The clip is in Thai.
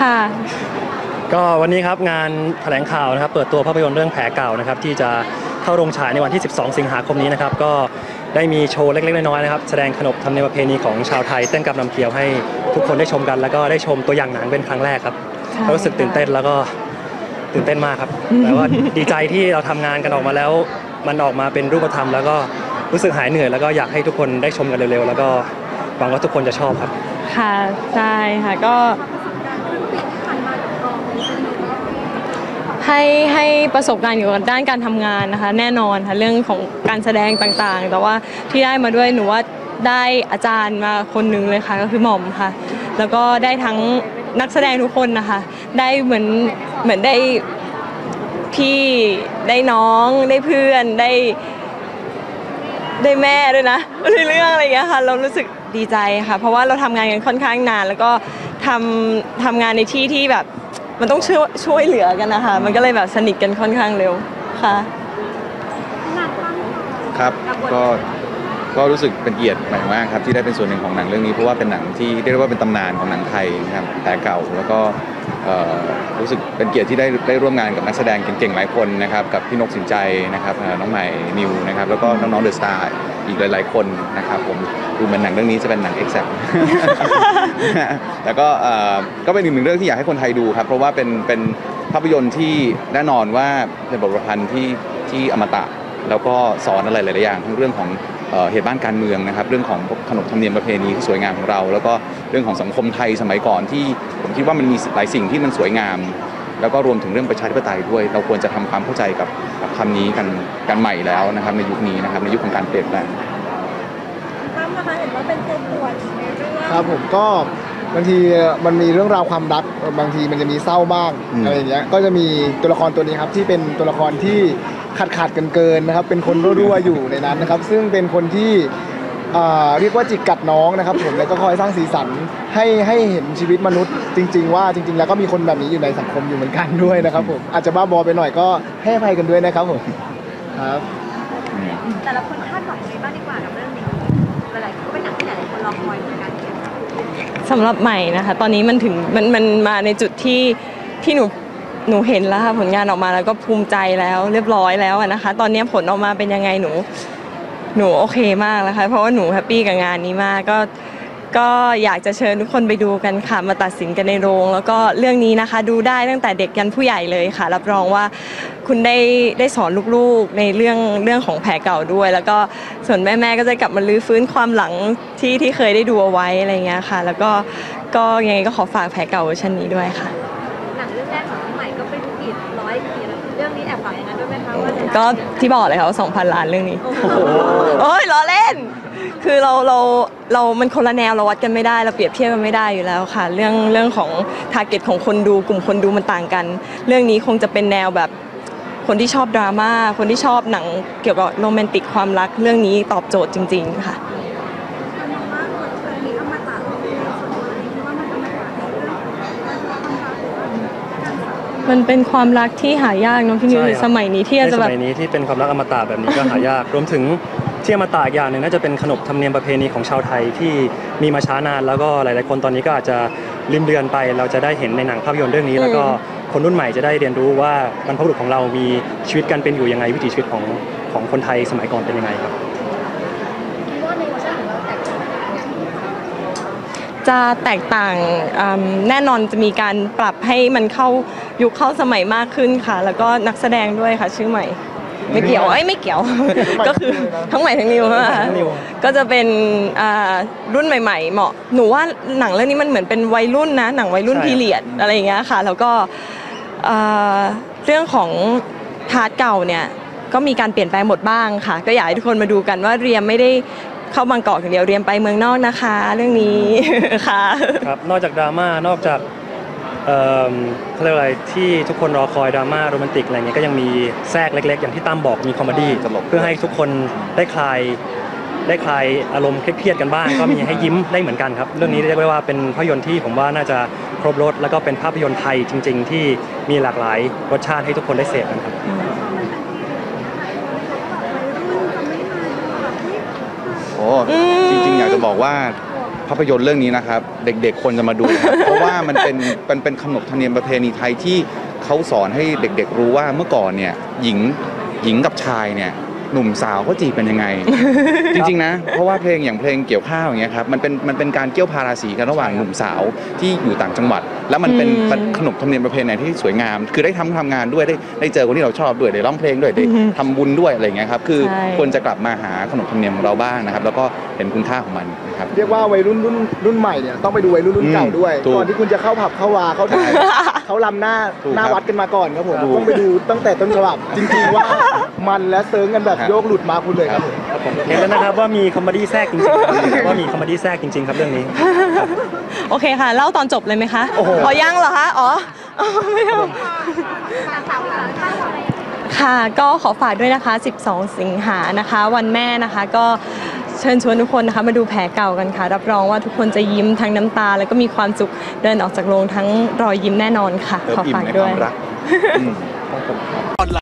ค่ะ ก็วันนี้ครับงานแถลงข่าวนะครับ เปิดตัวภาพยนตร์เรื่องแผลเก่านะครับ ที่จะเข้าโรงฉายในวันที่ 12 สิงหาคมนี้นะครับ ก็ได้มีโชว์เล็กๆน้อยๆนะครับ แสดงขนบธรรมเนียมประเพณีของชาวไทยเต้นกับนำเกลียวให้ทุกคนได้ชมกัน แล้วก็ได้ชมตัวอย่างหนังเป็นครั้งแรกครับใช่ก็รู้สึกตื่นเต้นแล้วก็ตื่นเต้นมากครับ แต่ว่าดีใจที่เราทำงานกันออกมาแล้ว มันออกมาเป็นรูปธรรม แล้วก็รู้สึกหายเหนื่อยแล้วก็อยากให้ทุกคนได้ชมกันเร็วๆแล้วก็หวังว่าทุกคนจะชอบครับ ค่ะใช่ค่ะก็ ให้ให้ประสบการณ์เกี่ยวกับด้านการทำงานนะคะ แน่นอนค่ะเรื่องของการแสดงต่างๆ แต่ว่าที่ได้มาด้วยหนูว่าได้อาจารย์มาคนหนึ่งเลยค่ะก็คือหม่อมค่ะ แล้วก็ได้ทั้งนักแสดงทุกคนนะคะ ได้เหมือนเหมือนได้พี่ได้น้องได้เพื่อนได้ ได้แม่ด้วยนะในเรื่องอะไรอย่างเงี้ยค่ะ เรารู้สึกดีใจค่ะ เพราะว่าเราทำงานกันค่อนข้างนาน แล้วก็ทำทำงานในที่ที่แบบ มันต้องช่วยช่วยเหลือกันนะคะ มันก็เลยแบบสนิทกันค่อนข้างเร็วค่ะครับก็ก็รู้สึกเป็นเกียรติมากมากครับที่ได้เป็นส่วนหนึ่งของหนังเรื่องนี้เพราะว่าเป็นหนังที่เรียกว่าเป็นตำนานของหนังไทยนะครับแต่เก่าแล้วก็รู้สึกเป็นเกียรติที่ได้ได้ร่วมงานกับนักแสดงเก่งๆหลายคนนะครับกับพี่นกสินใจนะครับน้องใหม่นิวนะครับแล้วก็น้องๆเดอะสตาร์ อีกหลายๆคนนะครับผมดูเหมือนหนังเรื่องนี้จะเป็นหนังเอ็กแซแล้วก็เอ่อก็เป็นอีกหนึ่งเรื่องที่อยากให้คนไทยดูครับ เพราะว่าเป็นเป็นภาพยนตร์ที่แน่นอนว่าเป็นบทประพันธ์ที่ที่อมตะ แล้วก็สอนอะไรหลายๆอย่างทั้งเรื่องของเอ่อเหตุบ้านการเมืองนะครับ เรื่องของขนบธรรมเนียมประเพณีที่สวยงามของเรา แล้วก็เรื่องของสังคมไทยสมัยก่อนที่ผมคิดว่ามันมีหลายสิ่งที่มันสวยงาม แล้วก็รวมถึงเรื่องประชาธิปไตยด้วย เราควรจะทำความเข้าใจกับกับคำนี้กันกันใหม่แล้วนะครับในยุคนี้นะครับในยุคของการเปลี่ยนแปลงตั้มนะคะเห็นว่าเป็นตัวป่วนในเรื่องครับผมก็บางทีมันมีเรื่องราวความรักบางทีมันจะมีเศร้าบ้างอืมอะไรอย่างเงี้ยก็จะมีตัวละครตัวนี้ครับที่เป็นตัวละครที่ขาดขาดเกินเกินๆนะครับเป็นคนรั่วๆอยู่ในนั้นนะครับ ซึ่งเป็นคนที่อ่า เรียกว่าจิกกัดน้องนะครับผมแล้วก็คอยสร้างสีสันให้ให้เห็นชีวิตมนุษย์ จริง ๆ ว่าจริง ๆ แล้วก็มีคนแบบนี้อยู่ในสังคมอยู่เหมือนกันด้วยนะครับผมอาจจะบ้าบอไปหน่อยก็ให้อภัยกันด้วยนะครับผมครับอืมแต่ละคนคาดหวังอะไรบ้างดีกว่ากับเรื่องนี้หลายๆก็เป็นหนังที่หลายๆคนรอคอยเหมือนกันสำหรับใหม่นะคะ ตอนนี้มันถึงมันมันมาในจุดที่ที่หนูหนูเห็นแล้วค่ะผลงานออกมาแล้วก็ภูมิใจแล้วเรียบร้อยแล้วอะนะคะ ตอนนี้ผลออกมาเป็นยังไงหนู หนูโอเคมากแล้วค่ะเพราะว่าหนูแฮปปี้กับงานนี้มากก็ก็อยากจะเชิญทุกคนไปดูกันค่ะ มาตัดสินกันในโรง แล้วก็เรื่องนี้นะคะ ดูได้ตั้งแต่เด็กยันผู้ใหญ่เลยค่ะ รับรองว่าคุณได้ได้สอนลูกๆในเรื่องเรื่องของแผลเก่าด้วย แล้วก็ส่วนแม่ๆก็จะกลับมาลื้อฟื้นความหลังที่ที่เคยได้ดูเอาไว้อะไรเงี้ยค่ะ แล้วก็ก็ยังไงก็ขอฝากแผลเก่าเวอร์ชันนี้ด้วยค่ะ บฝากอย่างนั้นด้วยไหมคะว่าจะได้ก็ที่บอกเลยค่ะว่า2,000 ล้านเรื่องนี้โอ้โหโอ้ยล้อเล่น คือเราเราเรามันคนละแนวเราวัดกันไม่ได้เราเปรียบเทียบกันไม่ได้อยู่แล้วค่ะ เรื่องเรื่องของทาร์เก็ตของคนดูกลุ่มคนดูมันต่างกัน เรื่องนี้คงจะเป็นแนวแบบคนที่ชอบดราม่าคนที่ชอบหนังเกี่ยวกับโรแมนติกความรักเรื่องนี้ตอบโจทย์จริง ๆ ค่ะ มันเป็นความรักที่หายากเนอะพี่นิวใช่ครับ สมัยนี้ที่ในจะสแบบ มัยนี้ที่เป็นความรักอมตะแบบนี้ก็หายาก รวมถึงที่อมตะอีกอย่างหนึ่งน่าจะเป็นขนบธรรมเนียมประเพณีของชาวไทยที่มีมาช้านาน แล้วก็หลาย ๆ คนตอนนี้ก็อาจจะลืมเลือนไป เราจะได้เห็นในหนังภาพยนตร์เรื่องนี้ แล้วก็คนรุ่นใหม่จะได้เรียนรู้ว่าบรรพบุรุษของเรามีชีวิตกันเป็นอยู่ยังไงวิถีชีวิตของของคนไทยสมัยก่อนเป็นยังไงครับจะแตกต่างอืมแน่นอนจะมีการปรับให้มันเข้า ยุคเข้าสมัยมากขึ้นค่ะ แล้วก็นักแสดงด้วยค่ะ ชื่อใหม่ ไม่เกี่ยวเอ้ยไม่เกี่ยว ก็คือทั้งใหม่ทั้งนิวใช่ไหมคะทั้งนิว ก็จะเป็นอ่ารุ่นใหม่ๆ เหมาะหนูว่าหนังเรื่องนี้มันเหมือนเป็นวัยรุ่นนะหนังวัยรุ่นพีเรียดอะไรอย่างเงี้ยค่ะ แล้วก็อ่าเรื่องของพาร์ทเก่าเนี่ยก็มีการเปลี่ยนแปลงหมดบ้างค่ะ ก็อยากให้ทุกคนมาดูกันว่าเรียมไม่ได้เข้าบางกอกอย่างเดียวเรียมไปเมืองนอกนะคะ เรื่องนี้ ค่ะ ครับนอกจากดราม่านอกจาก เอิ่มเขาเรียกว่าอะไรที่ทุกคนรอคอยดราม่าโรแมนติกอะไรเงี้ยก็ยังมีแทรกเล็ก ๆ อย่างที่ตั้มบอกมีคอมเมดี้ตลก เพื่อให้ทุกคนได้คลายได้คลายอารมณ์เครียดๆกันบ้าง ก็มีให้ยิ้มได้เหมือนกันครับ เรื่องนี้เรียกได้ว่าเป็นภาพยนตร์ที่ผมว่าน่าจะครบรถแล้วก็เป็นภาพยนตร์ไทยจริง ๆ ที่มีหลากหลายรสชาติให้ทุกคนได้เสพกันครับ โอ้อืมจริงๆ อยากจะบอกว่า ภาพยนตร์เรื่องนี้นะครับ เด็กๆควรจะมาดูครับเพราะว่ามันเป็นมันเป็นขนบธรรมเนียมประเพณีไทยที่เขาสอนให้เด็กๆรู้ว่าเมื่อก่อนเนี่ยหญิงหญิงกับชายเนี่ยหนุ่มสาวเขาจีบเป็นยังไง จริงๆนะ เพราะว่าเพลงอย่างเพลงเกี่ยวข้าวอย่างเงี้ยครับมันเป็นมันเป็นการเกี่ยวพาราสีกันระหว่างหนุ่มสาวที่อยู่ต่างจังหวัดแล้วมันเป็นอืมขนบธรรมเนียมประเพณีที่สวยงาม คือได้ทำทำงานด้วยได้ได้เจอคนที่เราชอบด้วยได้ร้องเพลงด้วยได้ทำบุญด้วยอะไรอย่างเงี้ยครับคือใช่ควรจะกลับมาหาขนบธรรมเนียมของเราบ้างนะครับ แล้วก็เห็นคุณค่าของมันนะครับเรียกว่าวัยรุ่นรุ่นรุ่นใหม่เนี่ยต้องไปดูวัยรุ่นรุ่นเก่าด้วยถูกก่อนที่คุณจะเข้าผับเข้าวาเขาเขาลำหน้าถูกหน้าครับวัดกันมาก่อนครับผมถูกต้องไปดูตั้งแต่ต้นฉบับจริงๆว่ามันและเซิร์งกันแบบครับโยกหลุดมาคุณเลยครับผมครับผมเห็นแล้วนะครับว่ามีคอมเมดี้แทรกจริงๆครับว่ามีคอมเมดี้แทรกจริงๆ ครับเรื่องนี้โอเคค่ะเล่าตอนจบเลยไหมคะโอ้โหอ๋อยังเหรอคะอ๋ออ๋อไม่เอาสาวสาวข้าวอะไรค่ะก็ขอฝากด้วยนะคะ 12 สิงหานะคะ วันแม่นะคะก็เชิญชวนทุกคนนะคะมาดูแผลเก่ากันค่ะ รับรองว่าทุกคนจะยิ้มทั้งน้ำตา แล้วก็มีความสุขเดินออกจากโรงทั้งรอยยิ้มแน่นอนค่ะเติมขออิ่มฝากในคด้ววายมรักอืม